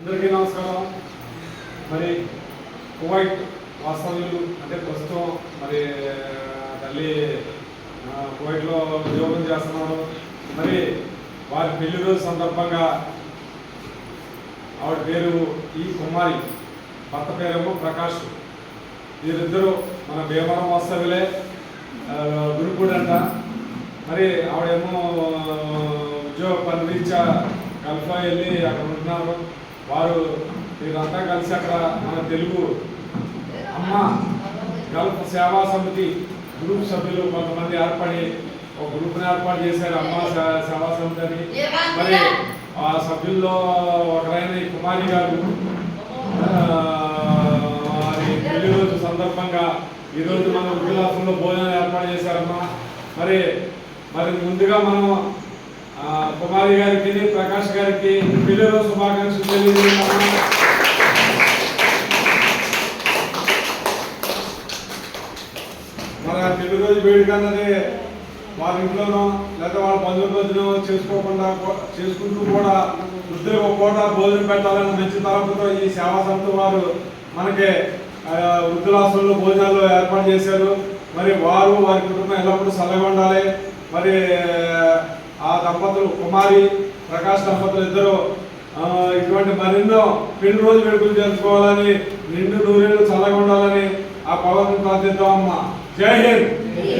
అందరికీ నమస్కారం. మరి కువైట్ వాస్తవ్యులు అంటే ప్రస్తుతం మరి తల్లి కువైట్లో ఉద్యోగం చేస్తున్నాడు మరి వారి పెళ్ళి రోజు సందర్భంగా ఆవిడ పేరు ఈ కుమారి భర్త పేరేమో ప్రకాష్. వీరిద్దరూ మన భీమవరం వాస్తవ్యులే. గురుకుడంట అంట. మరి ఆవిడేమో ఉద్యోగ పని రీత్యా గల్ఫ్లో వెళ్ళి అక్కడ ఉంటున్నారు. వారు వీరంతా కలిసి అక్కడ మన తెలుగు అమ్మ గల్ఫ్ సేవా సమితి గ్రూప్ సభ్యులు కొంతమంది ఏర్పడి ఒక గ్రూప్ని ఏర్పాటు చేశారు. అమ్మ సేవా సమితి అని. మరి ఆ సభ్యుల్లో ఒకరైన కుమారి గారు పెళ్ళి రోజు సందర్భంగా ఈరోజు మన ఉద్యోగాసంలో భోజనం ఏర్పాటు చేశారమ్మా. మరి మరి ముందుగా మనం కుమారి గారికి ప్రకాష్ గారికి పిల్లలు శుభాకాంక్షలు తెలియజేస్తున్నాము మన పెళ్ళి రోజు వేడుక అన్నది వాళ్ళ ఇంట్లోనో లేదా వాళ్ళ బంధువుల రోజునో చేసుకోకుండా చేసుకుంటూ కూడా వృద్ధులకు పూట భోజనం పెట్టాలని మంచి తరపుతో ఈ సేవా సంస్థ వారు మనకి వృద్ధులాశ్రంలో భోజనాలు ఏర్పాటు చేశారు. మరి వారు వారి కుటుంబం ఎల్లప్పుడూ చల్లగా ఉండాలి. మరి దంపతులు కుమారి ప్రకాష్ దంపతులు ఇద్దరు ఇటువంటి మరెన్నో పెళ్ళి రోజు వేడుకలు జరుపుకోవాలని నిండు నూరేళ్ళు చల్లగా ఉండాలని ఆ పవర్ని ప్రార్థిద్దామమ్మా జై హింద్!